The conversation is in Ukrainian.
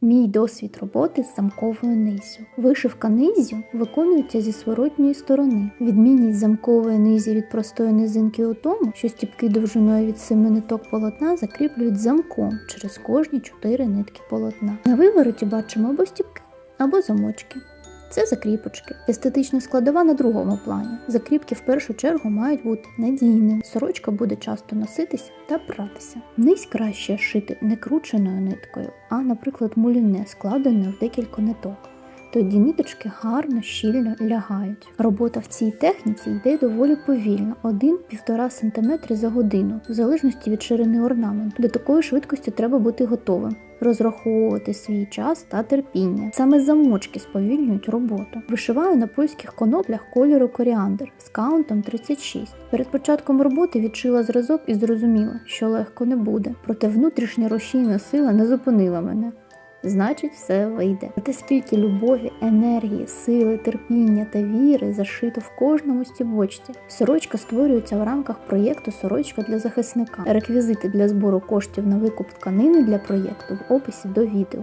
Мій досвід роботи з замковою низю. Вишивка низю виконується зі своротньої сторони. Відмінність замкової низі від простої низинки у тому, що стіпки довжиною від семи ниток полотна закріплюють замком через кожні чотири нитки полотна. На вивороті бачимо або стіпки, або замочки. Це закріпочки. Естетична складова на другому плані. Закріпки в першу чергу мають бути надійними. Сорочка буде часто носитися та пратися. Низь краще шити не крученою ниткою, а, наприклад, муліне, складене в декілька ниток. Тоді ниточки гарно, щільно лягають. Робота в цій техніці йде доволі повільно, 1-1,5 см за годину, в залежності від ширини орнаменту. До такої швидкості треба бути готовим. Розраховувати свій час та терпіння. Саме замочки сповільнюють роботу. Вишиваю на польських коноплях кольору коріандр з каунтом 36. Перед початком роботи відшила зразок і зрозуміла, що легко не буде. Проте внутрішня рушійна сила не зупинила мене. Значить, все вийде. Проте скільки любові, енергії, сили, терпіння та віри зашито в кожному стібочці. Сорочка створюється в рамках проєкту Сорочка для захисника. Реквізити для збору коштів на викуп тканини для проєкту в описі до відео.